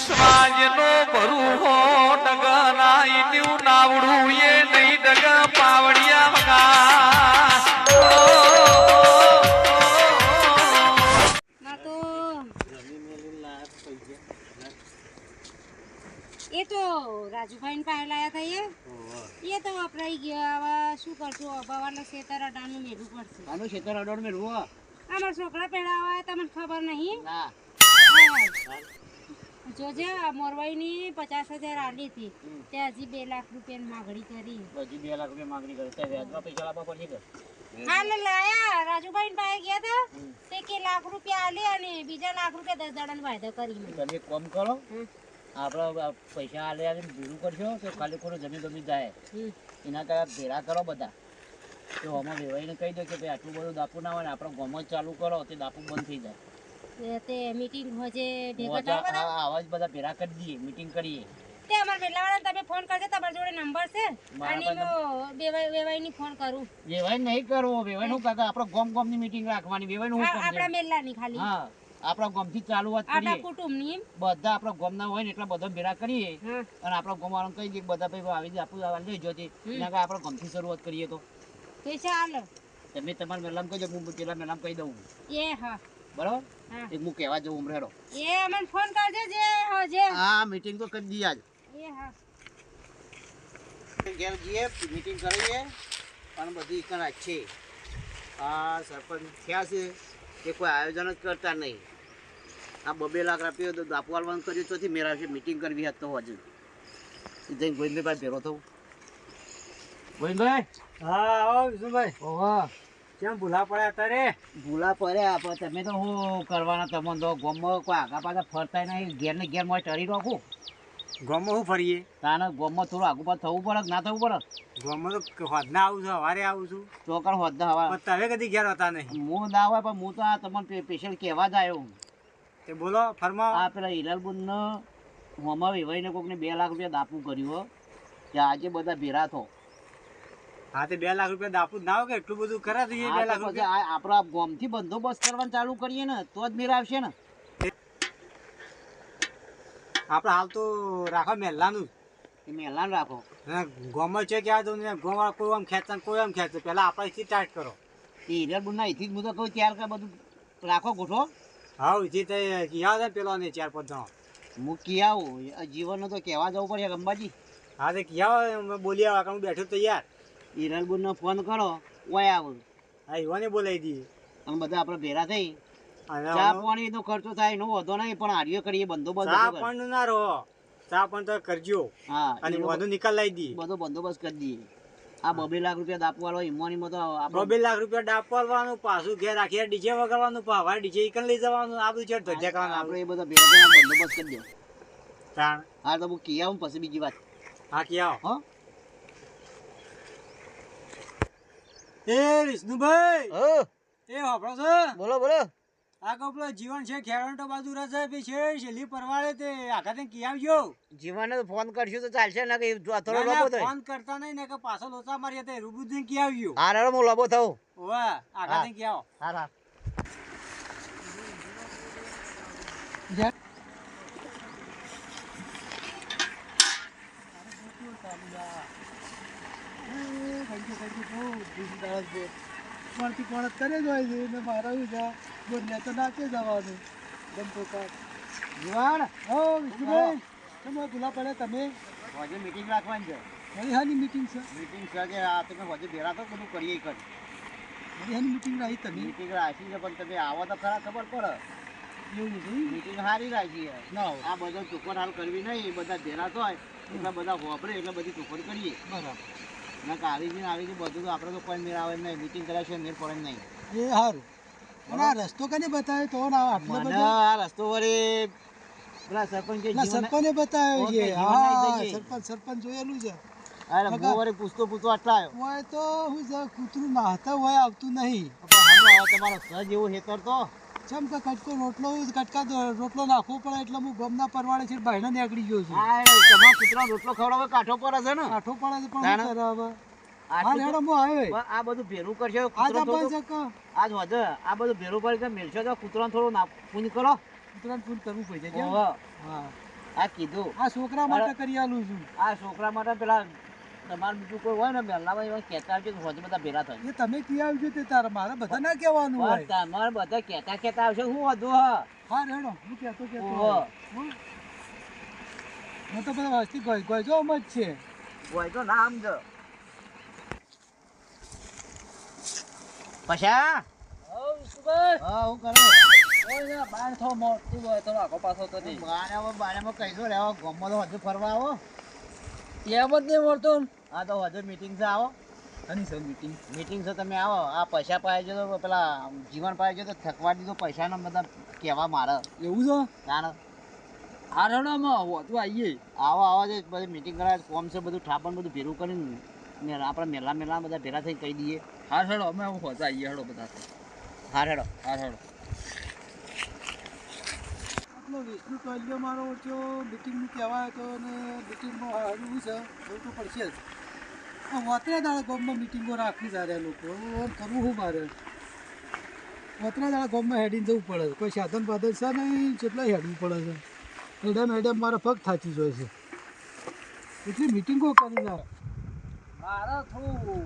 વિશ્વાજનો ભરું હો નાવડું એ નહીં ડગ પાવડિયા તો એ તો રાજુભાઈ પાસે લાયા હતા એ? એ તો વપરાઈ ગયો. હવે શું કરશું? અભાવાના ખેતર અડાનું મેળવું પડશે. આનું ખેતર અડોડ મેળવું રૂવો અમારા છોકરા આવે તમને ખબર નહીં. ના. જોજે આ મોરવાઈની પચાસ હજાર આલી હતી તે હજી બે લાખ રૂપિયાની માગણી કરી. હજી બે લાખ રૂપિયા માંગણી કરી. તો વ્યાજમાં પૈસા લાવવા પડશે કે? હાલ લાયા રાજુભાઈ પાસે ગયા હતા તે કે લાખ રૂપિયા આલી અને બીજા લાખ રૂપિયા દસ દાડાનો વાયદો કરી તમે એક કામ કરો. આપણે પૈસા આલે આલે ભેગું કરશો તો ખાલી ખોટું જમીન જમીન જાય. એના કરતા ભેળા કરો બધા. તો આમાં વેવાઈને કહી દો કે ભાઈ આટલું બધું દાપુ ના હોય ને આપણે ગોમ ચાલુ કરો તે દાપુ બંધ થઈ જાય. તે- મીટિંગ હોજે ભેગા આ આવા જ બધા ભેળા કરી દઈએ મીટિંગ કરીએ. તે અમારા વેલાવાળાને તમે ફોન કરજો તમારા જોડે નંબર છે. અને હું બેવાઈ બેવાઈ ની ફોન કરું. બેવાઈ નહીં કરવો બેવાઈ નું કાકા આપણો ગોમ ગોમની મીટિંગ રાખવાની બેવાઈ નું આપણા સમજે મેલ્લાની ખાલી. હા આપણા ગોમથી ચાલુ વાત કરીએ. કુટુંબની. એમ? બધા આપણા ગોમના હોય ને એટલા બધા ભેળા કરીએ. અને આપણા ગોમ વાળા કહી દઈએ બધા ભાઈ આવી આપણું આવવા લેજો તે. એના કારણે આપણે ગમથી શરૂઆત કરીએ તો. તો ચાલો. તમે તમારા મેલામ કહી દો હું પેલા મેલામ કહી દઉં. એ હા. બરાબર? એક હું કહેવા જઉં ઉમરેડો. એ અમને ફોન કરજો જે હોજે હા મીટિંગ તો કરી દઈએ આજ. એ હા. ઘેર જઈએ મીટિંગ કરીએ પણ બધી કરા છે આ સરપંચ થયા છે એ કોઈ આયોજન જ કરતા નહીં. આ બબે લાખ આપ્યો તો દાપવાલવાનું કર્યું તો મેરા છે મીટિંગ કરવી હતી તો હજુ જઈને ગોવિંદભાઈ પાસે ભેરો થવું. ગોવિંદભાઈ? હા આવો વિષ્ણુભાઈ ઓહો. કેમ ભૂલા પડ્યા તારે ભૂલા પડ્યા પણ તમે તો શું કરવાના? તમે તો ગોમમાં કોઈ આગા પાછા ફરતા નહીં. ઘેર ને ઘેરમાં ચડી રાખું. ગામમાં શું ફરીએ? તાને ગોમમાં થોડું આગુ પાછું થવું પડે કે ના થવું પડે? ગામમાં તો હોદના આવું છું સવારે આવું છું. ચોકડ હોદના હવા તમે કદી ઘેર હતા નહીં. હું ના હોય પણ હું તો આ તમને સ્પેશિયલ કહેવા જ આવ્યો તે બોલો ફરમાવો. આ પેલા હિલાલબુનને હોમાં વેવાઈને કોકને બે લાખ રૂપિયા દાપુ કર્યું હો. કે આજે બધા ભેરા થો. હા તે બે લાખ રૂપિયા દાપુ ના હોય કે એટલું બધું કરા દઈએ બે લાખ રૂપિયા આપણો આ ગામથી બંદોબસ્ત કરવાનું ચાલુ કરીએ ને તો જ મેળ આવશે ને. આપણે હાલ તો રાખો મહેલાનું એ મહેલાન રાખો. ગોમર છે ક્યાં આ ને ગામવાળા કોઈ આમ ખેંચે કોઈ આમ ખેંચે. પહેલાં આપણે અહીંથી સ્ટાર્ટ કરો. એ બુના અહીંથી જ હું તો કહું ત્યાર કે બધું રાખો ગોઠો. હા અહીંથી તે કિયા છે પેલો ને ચાર પાંચ જણો. હું કિયા આવું આ તો કહેવા જવું પડે અંબાજી હા તે ક્યાં બોલી આવા હું બેઠો તૈયાર. હિલાલબુનને ફોન કરો ઓય આવું. હા ઈવાને બોલાવી દઈએ અને બધા આપણે ભેરા થઈ. ચા પાણી નો ખર્ચો થાય એનો વધો નહીં પણ આર્યો કરીએ બંદોબસ્ત ચા પણ ના રહો. ચા પણ તો કરજો. હા અને વધુ નિકાલ લાવી દઈએ બધો બંદોબસ્ત કરી દઈએ આ બબે લાખ રૂપિયા દાપવાળો ઈમોનીમાં તો આપણો બે લાખ રૂપિયા ડાપવાનું પાછું ઘેર રાખીએ ડીજે વગાડવાનું પાવા ડીજે ઈકન લઈ જવાનું આ બધું છે ધજા કરવાનું આપણે એ બધા ભેગા બંદોબસ્ત કરી દો. હા તો હું કી આવું પછી બીજી વાત. હા કે આવો. હો? એ વિષ્ણુભાઈ! એ હોભળો છે? બોલો બોલો. આ કપલો જીવન છે ખેરણતો બાજુ રસે પછી છે છેલ્લી પરવાળે તે આખા તે કી આવજો. તો ફોન કરશું તો ચાલશે ને કે થોડો લોબો થાય. ફોન કરતા નહીં ને કે પાછો લોચા મારી તે રૂબરૂ જઈને કી આવજો. હા રેડો હું લોબો થઉં. ઓવા આખા. તે કી આવો. હા હા. કોણથી કોણ કરે જ હોય છે. ને મારા છે બોલને તો નાચે જવાનું ગમતો કાક જીવાન હો વિષ્ણુભાઈ તમે ભૂલા પડે તમે. આજે મીટિંગ રાખવાની છે. હરી હાની મીટિંગ છે. મીટિંગ છે કે આ તમે હોજે ભેરા તો બધું કરીએ કરી. હરી હાની મીટિંગ રાખી તમે. મીટિંગ રાખી છે પણ તમે આવો તો ખરા ખબર પડે. એવું છે મીટિંગ હારી રાખી ના આ બધો ચોખવટ હાલ કરવી નહીં. બધા ભેરા હોય એટલે બધા વાપરે એટલે બધી ચોખવટ કરીએ. બરાબર. ના કે આવી ગયું બધું તો આપણે તો કોઈ મેળ આવે નહીં. મીટિંગ કર્યા છે મેળ પડે નહીં. એ સારું પણ આ રસ્તો કને બતાવ્યો? તો ના આટલો બધો આ રસ્તો વળી પેલા સરપંચ કે ના જીવન સરપંચે બતાવ્યો છે. હા સરપંચ સરપંચ જોયેલું છે. અરે હું વળી પૂછતો પૂછતો આટલા આવ્યો. હોય તો શું કૂતરું નાહતા હોય આવતું નહીં. તમારો સજ એવું હેતર તો. જેમ કે કટકો રોટલો કટકા રોટલો નાખવો પડે એટલે હું ગમના પરવાડે છે બહેને નીકળી ગયો છું. તમારા કૂતરા રોટલો ખવડાવે કાઠો પડે છે ને? કાઠો પડે છે પણ શું કરે હવે. હા આટલું રેડો તો- હું આવ્યો પણ આ બધું ભેરું કરશે આજ વધે. આ બધું ભેરું કરી મેળશો તો કૂતરાને થોડું પૂન કરો. ઉત્તરાયણ પૂન કરવું પડશે? હા. આ કીધું. આ છોકરા માટે કરી આલું છું. આ છોકરા માટે પેલા તમારે બીજું કોઈ હોય ને મહેલામાં એવા કહેતા આવજો તો હોજે બધા ભેગા થાય એ તમે કી આવજો તે તારે મારે બધા ના કહેવાનું હોય. તમારે બધા કહેતા કહેતા આવશે શું વાંધો હ. હા રેડો હું કહેતો કહેતો હું. તો બધા વસ્તી ગઈ ગઈ જો જ છે. હોય તો ના સમજો પછા? હા હું કરો? બાર થો મોટું હોય તો આખો પાછો તો બારામાં બારામાં કહીશું રે આવો તો હજુ ફરવા આવો. એમ જ નહીં મળતો હા તો હજુ મીટિંગ છે આવો. અને સર મીટિંગ મીટિંગ છે તમે આવો. આ પૈસા પાય જો પેલા જીવન પાય છે તો થકવા દીધો પૈસાના બધા કહેવા મારે. એવું છે? કારણ આ આવો તો આવીએ આવો આવો છે બધી મીટિંગ કરાવે ફોર્મ છે બધું ઠાપણ બધું ભેરું કરીને મેલા આપણે મેલા મેલા બધા ભેરા થઈ કહી દઈએ. હા હેડો અમે હોતા આવીએ હેડો બધા. હાર હેડો. હા હેડો. આટલો વિષ્ણુ ટોલિયો મારો ઓછો મિટિંગનું કહેવાય તો ને મીટિંગમાં હારું છે એવું તો પડશે જ. આ વાતરા દાડા ગામમાં મિટિંગો રાખવી જાય લોકો કરવું શું મારે વાતરા દાડા ગામમાં હેડીને જવું પડે કોઈ સાધન પાધન છે નહીં કેટલા હેડવું પડે છે હેડમ હેડમ મારે પગ થાચી જોઈએ છે એટલી મિટિંગો કરી જાય મારે થોડું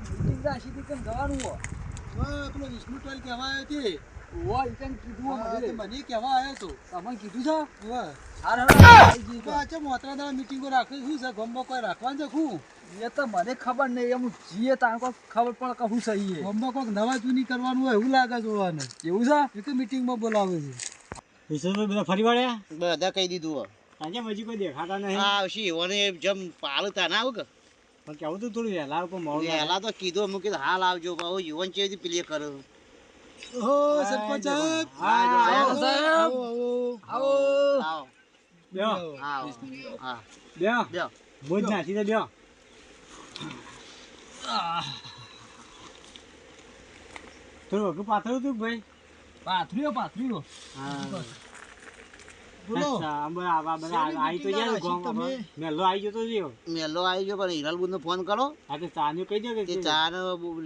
મીટિંગ રાખી હતી કેમ જવાનું હો હવે પેલો વિષ્ણુ ટોલ કહેવાય તે હોય કીધું મને કહેવા આવ્યો તો તમને કીધું છે વાતરા દાડા મિટિંગો રાખવી શું છે ગામમાં કોઈ રાખવાનું છે શું એ તો મને ખબર નહીં એમ જીએ તાણ કોઈ ખબર પણ કહું સહી મમ્મા કોઈક નવા જૂની કરવાનું હોય એવું લાગે જોવાને. એવું છે? એક મિટિંગમાં બોલાવે છે. બધા ફરી વળ્યા? બધા કહી દીધું હો. આજે હજી કોઈ દેખાતા નહીં? આ આવશે એવોને જેમ પાલતા ના આવું કે. પણ કેવું તું થોડું વહેલા લોકો મોડું. તો કીધું અમુક કીધું હાલ આવજો બહુ યુવાન છે પેલી કરે? ઓહો સરપંચ સાહેબ. હા, આવો, આવો, સાહેબ. આવો, આવો. આવો હા બેહો. બેહો. મોજ નાસી દે બેહો. થોડું વગું પાથરું હતું ભાઈ? હા. બોલો. આમ બધા આવા બધા આવી તો? મેલો આવી મેલો ગયો પણ હિરાલબુન નો ફોન કરો. આ તો ચાનું કહી દો કે કે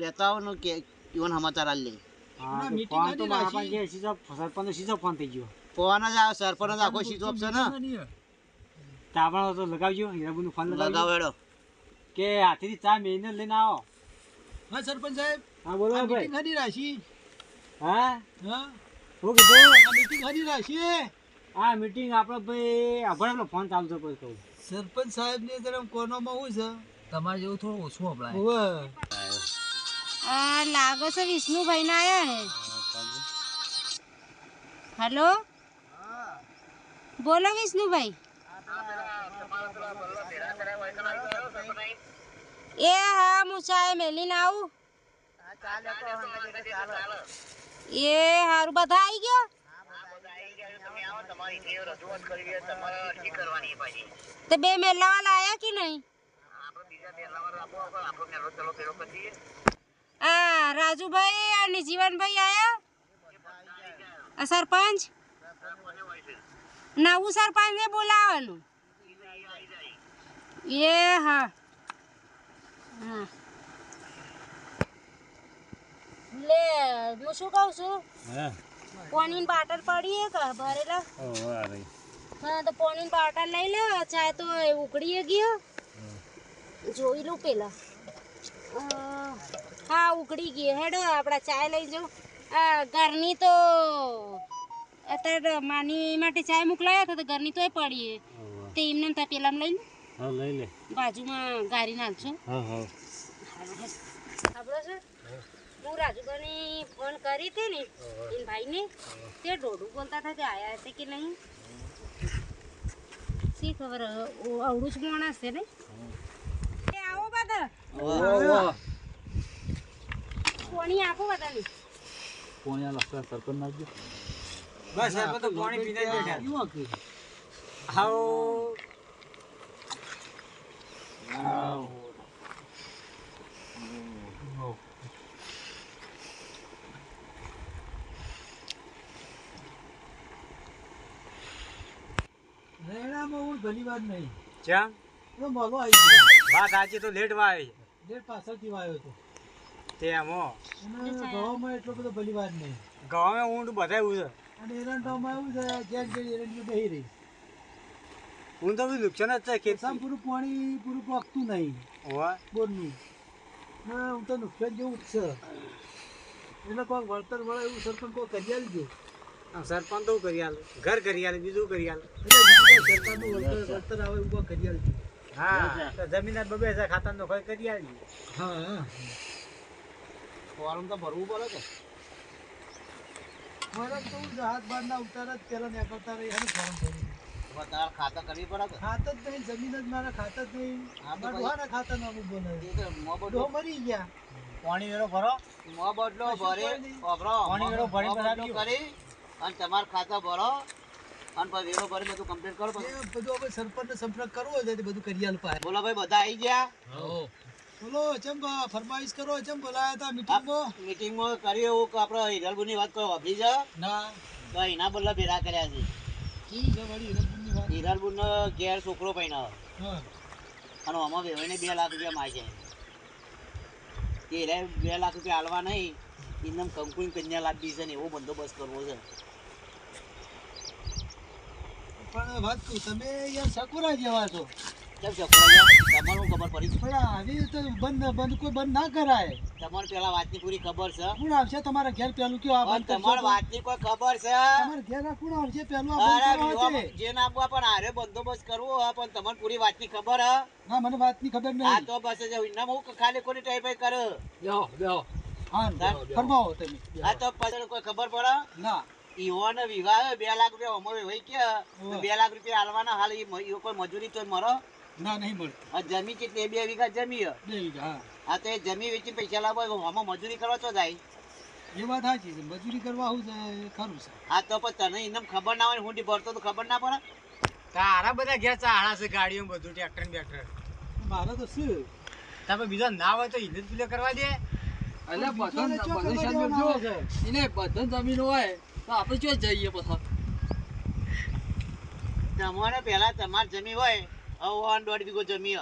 લેતા આવો ને કે ઈવન સમાચાર આલી લે હા, તો meeting ફોન તો મારા પાસે છે, સીધો ફોન થઈ ગયો. ફોન જ આવે સરપંચ જ આખો સીધો છે ને. તો આપણે તો લગાવજો હીરાબુનો ફોન લગાવો લગાવજો. હેડો કે હાથેથી ચા મેઈને લઈને આવો. હા સરપંચ સાહેબ. હા બોલો ભાઈ. meeting હની હા? હા? શું કીધું? આ મીટિંગ હની રાખી આ મીટિંગ આપણે ભાઈ આપણો ફોન ચાલતો છે પછી કહું. સરપંચ સાહેબ ને જરા કોનામાં હું છે? તમારે જેવું થોડું ઓછું અપલાય હોવે. લાગે છે વિષ્ણુભાઈ ના આયા હે? હેલો? બોલો વિષ્ણુભાઈ. એ હા મુસાએ મેલીને આવું. એ હારું બધા આવી ગયો તો બે વાળા આયા કે નહીં? આ રાજુભાઈ અને જીવનભાઈ આયા? સરપંચ? નવું સરપંચ ને બોલાવવાનું એ હા હા. લે હું શું કહું છું? પોણીન બાટલ પડી એક ભરેલા? હા તો પોણીન બાટલ લઈ લે ચાય તો ઉકળી ગયો. જોઈ લઉં પેલા. હા ઉકળી ગઈ. હેડો આપણા ચાય લઈ જાઉં. આ ઘરની તો અત્યારે માની માટે ચાય મોકલાયા હતા તો ઘરની તોય પડીએ. તે એમને ત્યાં પેલામાં લઈ લે. હા લઈ લે બાજુમાં ગારી નાખજો. હા હા. ખબર છે? હું રાજુભાઈ ફોન કરી હતી ને એન ભાઈને તે દોઢું બોલતા હતા કે આયા હશે કે નહીં? શી ખબર અવળું જ માણસ છે ને? આવો બધા. કોણી આપો બધાને. કોણિયા લખતા સરપંચ નાખજો. બસ આપણે તો પાણી પીને બેઠા. કેવું હતું? આવો રહેણામાં હું ઘણી વાર નહીં. ચમ? તો મોલો આવી ગયો. વાત આજે તો લેટમાં આવી ડેઢ પાછળથી આવ્યો હતો તેમાં અને એટલો બધો ભલી નહીં. ગામે ઊંટ બધા એવું છે અને એરંડામાં એવું છે જેમ જેમ એરંડી બેહી રહી. હું તો બધું નુકસાન જ છે કેસામ ખેતી પૂરું પાણી પૂરું પાકતું નહીં. હોવા. બોરનું. ના હું તો નુકસાન જેવું જ છે. એટલે કોઈક વળતર મળે એવું સરપંચ કોઈ કરી આલજો. સરપંચ તો કરી આલે? ઘર કરી આલે બીજું કરી આલે? એટલે બીજું વળતર વળતર આવે એવું કોઈ કરી આલજો. હા તો જમીન બબે હજાર ખાતા નો કોઈ કરી આલજો. હા હા. ફોર્મ તો ભરવું પડે કે? ફોરમ તો જહાજ બહારના ઉતારા જ પેલા નીકળતા રહી ફોર્મ ભરી તારે ખાતા કરવી પડે ખાતર જ નહીં જમીન જ મારા ખાતર જ નહીં. ડોહાના ખાતાનું અમુક બોલે ડોહો મરી ગયા. પાણી વેરો ભરો. મો બદલો ભરે કોઈ પાણી વેરો ભરી બદલો કરી અને તમારા ખાતા ભરો. અને પછી વેરો ભરી બધું કમ્પ્લીટ કરો બધું આપણે સરપંચને સંપર્ક કરવો હોય તો બધું કરી આલ પાય બોલો ભાઈ બધા આવી ગયા? બોલો ચમ બા, ફરમાઈશ કરો ચમ બોલાયા હતા મીટિંગમાં મીટિંગમાં કરી એવું કે આપણે હિરલબુની વાત કરો છે ના. તો એના બદલા ભેરા કર્યા છે. ઠીક છે વળી? હિરણપુરની નો ઘેર છોકરો પહેણાવ અને આમાં વેવાઈને બે લાખ રૂપિયા માગે છે એ રે બે લાખ રૂપિયા હાલવા નહીં એમને કંકુની કન્યા લાવી છે ને એવો બંદોબસ્ત કરવો છે. પણ વાત તમે યાર સકુરા જેવા છો. કેમ છોકરા તમારું ખબર પડી આવી રીતે બંધ બંધ કોઈ બંધ ના કરાય. તમારે પેલા વાતની પૂરી ખબર છે? કોણ આવશે તમારા ઘેર? પેલું કયો આ બંધ કરશો વાતની કોઈ ખબર છે? તમારા ઘેર કોણ આવશે? પેલું આ બંધ કરવા વિવાહ છે. પણ હારે બંદોબસ્ત કરવો હોય પણ તમને પૂરી વાતની ખબર હે? ના મને વાતની ખબર આ તો બસ જ ઇનામ હું ખાલી કોની ટાઈપ કરે. હા ફરમાવો તમે. આ તો પછી કોઈ ખબર પડે? ના. ઈવોને વિવાહ બે લાખ રૂપિયા અમારે હોય કે? બે લાખ રૂપિયા હાલવાના હાલ ઈ કોઈ મજૂરી તો મરો? ના નહીં મળતી આ જમી કેટલી? બે વીઘા જમી બે વીઘા હા. આ તો એ જમી વેચી પૈસા લાવો આમાં મજૂરી કરવા તો જાય. એ વાત સાચી છે. મજૂરી કરવા હું ખરું છે. આ તો પણ તને એમ ખબર ના હોય હું ભરતો તો ખબર ના પડે. તારા બધા ઘેર ચાહડા છે ગાડીઓ બધું ટ્રેક્ટર બેક્ટર. મારે તો શું? તમે બીજા ના હોય તો ઇન્જિન પેલો કરવા દે. એટલે બીજોને બધો ચો બધો ખબર શાંતિ દેવાના જો. છે. એને બધો જમીન હોય તો આપણે જો જઈએ પછી? તમારે પેલા તમારી જમીન હોય ઓન દોઢ વીઘો જમી.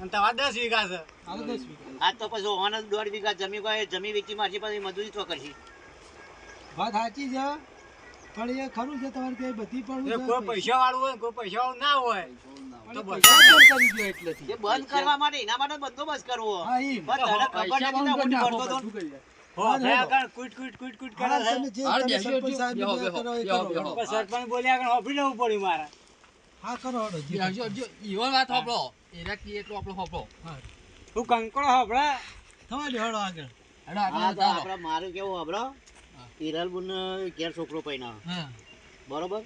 અને તમારે દસ વીઘા છે. આ તો પછી ઓન દોઢ વીઘા જમી હોય જમી વેચી મારજી પછી મજૂરી તો કરશી. વાત સાચી છે. પણ એ ખરું છે તમારે કઈ બધી પણ કોઈ પૈસા વાળું હોય કોઈ પૈસા વાળું ના હોય. તો બંધ કરવા માટે એના માટે બંદોબસ્ત કરવો. સરપંચ બોલ્યા હોભળી લેવું પડ્યું મારે. હા કરો હડો જો, જો, જો, ઈવન વાત સાંભળો. એના કી એટલું આપણે સાંભળો. તું કંકડો હોભળા થવા હડો આગળ. હેડો આગળ આપણે મારું કેવું હબળો હિરલબુન ઘેર છોકરો પૈણા. હા. બરોબર?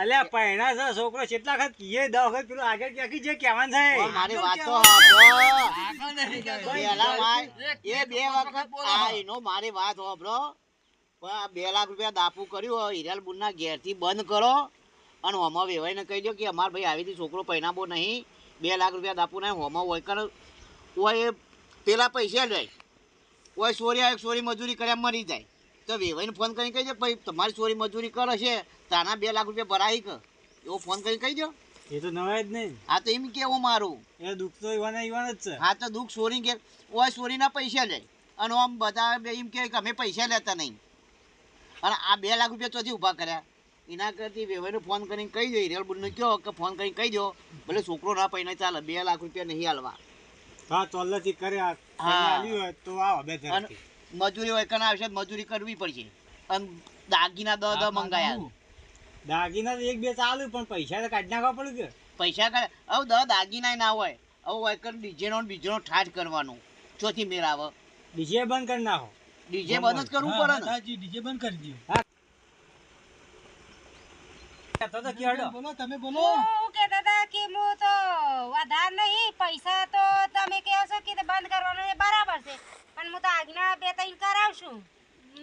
અલ્યા પૈણા છે છોકરો કેટલા વખત કીએ? દસ વખત પેલું આગળ ક્યાંથી જે કહેવાનું થાય મારી વાત તો એ બે વખત વખત આ એનો મારી વાત સાંભળો. પણ બે લાખ રૂપિયા દાપુ કર્યું હોય હિરલબુનના ઘેરથી બંધ કરો. અને હોમાં વેવાઈને કહી દો કે અમારે ભાઈ આવી રીતે છોકરો પૈણાબો નહીં. બે લાખ રૂપિયા દાપુ નહીં હોમાં હોય કર. હોય એ પેલા પૈસા લે. હોય સોરી આવે સોરી મજૂરી કર્યા મરી જાય. તો વેવાઈને ફોન કરીને કહી દો ભાઈ તમારી સોરી મજૂરી કરે છે તાના બે લાખ રૂપિયા ભરાઈ કર. એવો ફોન કરીને કહી દો એ તો નવાય જ નહીં હા તો એમ કેવું મારું? એ દુઃખ તો ઈવાના ઈવાન જ છે. હા તો દુઃખ સોરી કે ઓય સોરીના પૈસા લે. અને આમ બધા એમ કે અમે પૈસા લેતા નહીં. અને આ બે લાખ રૂપિયા ચોથી ઊભા કર્યા. એના કરતી વેવાઈને ફોન કરીને કહી દો. રેલ બુનને કહો કે ફોન કરીને કહી દો. ભલે છોકરો ના પૈને ચાલે બે લાખ રૂપિયા નહીં હાલવા. તો આ ચોલ્લાથી કર્યા હા. તો આ બે મજૂરી હોય કના આવશે મજૂરી કરવી પડશે. અને દાગીના દ દ મંગાયા. દાગીના એક બે ચાલુ પણ પૈસા તો કાઢી નાખવા પડે કે? પૈસા કાઢે. હવે દ દાગીના ના હોય. હવે હોય કર ડીજેનો ને બીજેનો ઠાઠ કરવાનું. ચોથી મેળ આવે. ડીજે બંધ કરી નાખો. ડીજે બંધ જ કરવું પડે ને. ડીજે બંધ કરી તો તો કેડો બોલો તમે બોલો. હું કહેતા હતા કે હું તો વધાર નહીં પૈસા તો તમે કહો છો કે તે બંધ કરવાનું એ બરાબર છે. પણ હું તો આજ્ઞા બે ત્રણ કરાવશું.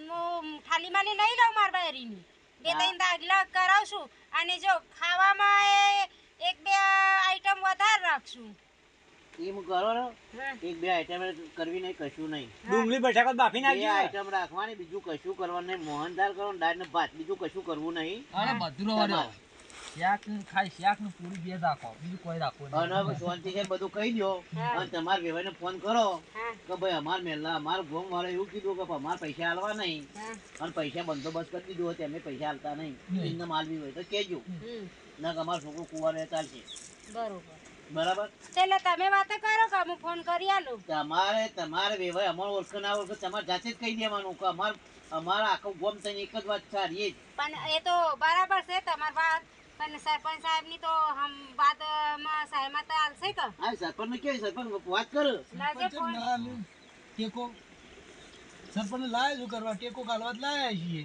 હું ખાલી માલી નહીં લઉં મારા બે ત્રણ દાગલા કરાવશું. અને જો ખાવામાં એ એક બે આઈટમ વધારે રાખશું. એમ કરો ને એક બે આઈટમ કરવી નહીં કશું નહીં. ડુંગળી બટાકા બાફી બે આઈટમ રાખવાની બીજું કશું કરવાનું નહીં. મોહનદાર કરો ને દાળ ને ભાત બીજું કશું કરવું નહીં. અરે બધું રવા દો. શાક ને ખાઈ શાક ને પૂરી બે રાખો બીજું કોઈ રાખો નહીં. અને શાંતિ છે બધું કહી દો અને તમારા વેવાઈને ફોન કરો કે ભાઈ અમાર મેલા અમાર ગોમ વાળા એવું કીધું કે અમાર પૈસા હાલવા નહીં. અને પૈસા બંદોબસ્ત કરી દીધો હોય અમે પૈસા હાલતા નહીં. એમને માલવી હોય તો કેજો. ના અમારો કુવા રહે ચાલશે. બરોબર. બરાબર? તો એટલે તમે વાત કરો કે હું ફોન કરી આલું. તમારે તમારે વેવાય અમારે ઓળખો ના ઓળખો તમારે જાતે જ કહી દેવાનું કે અમાર અમારા આખું ગોમ થઈને એક જ વાત સારી પણ એ તો બરાબર છે તમારી વાત પણ સરપંચ સાહેબની તો હમ વાતમાં સહેમત આવશે કે? હા સરપંચ ને કેવી સરપંચ વાત કરો. ના. ટેકો. સરપંચ શું કરવા? ટેકો કાઢવા લાયા છીએ.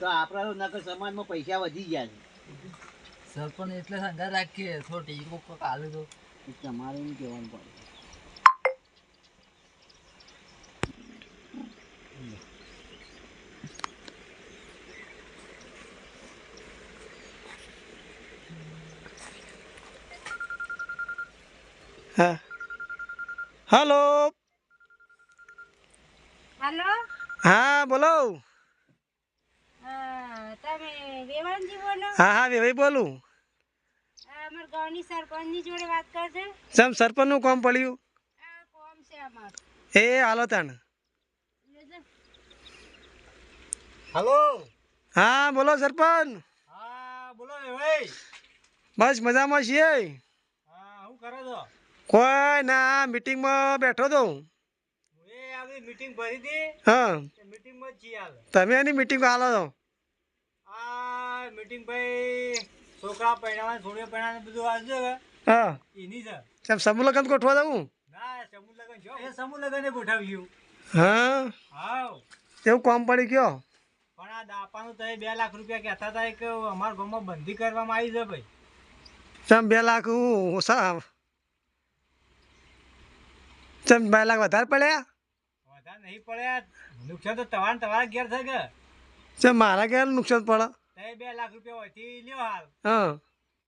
તો આપણા નગર સમાજમાં પૈસા વધી ગયા સરપંચ એટલે સંગા રાખીએ. થોડો ટીકો કોક આલે તો. તમારે એમ કહેવાનું પડે. હા. હલો. હેલો. હા બોલો. તમે વેવાનજી બોલો. હા હા વેવાઈ બોલું. ગામની સરપંચની જોડે વાત કરશે સમ સરપંચનું કામ પડ્યું? આ કામ છે અમાર. એ હાલો તાણ. હાલો. હા બોલો સરપંચ. હા બોલો ને ભાઈ. બસ મજામાં છીએ. હા હું કરો છો? કોઈ ના મીટિંગમાં બેઠો તો હું. એ આપણી મીટિંગ ભરી હતી. હા. મીટિંગમાં જ છીએ હાલ. તમે એની મીટિંગ હાલો છો? આ મીટિંગ ભાઈ છોકરા પહેણાવા છોડીઓ પહેણાને બધું આવજો કે હા. એની છે. સાહેબ સમૂહ લગ્ન ગોઠવા દઉં ના સમૂહ લગન જો એ સમૂહ લગને ગોઠવ્યું. હા? હાવ. એવું કામ પડી ગયો પણ આ દાપાનું તો બે લાખ રૂપિયા કહેતા હતા કે અમારા ગામમાં બંધી કરવામાં આવી છે ભાઈ. ચમ બે લાખ હું ઓછા ચમ બે લાખ વધારે પડ્યા? વધારે નહીં પડ્યા. નુકસાન તો તમારા તમારા ઘેર થાય કે? ચમ મારા ઘેર નુકસાન પડે. બે લાખ રૂપિયા હોયથી લ્યો હાલ. હા.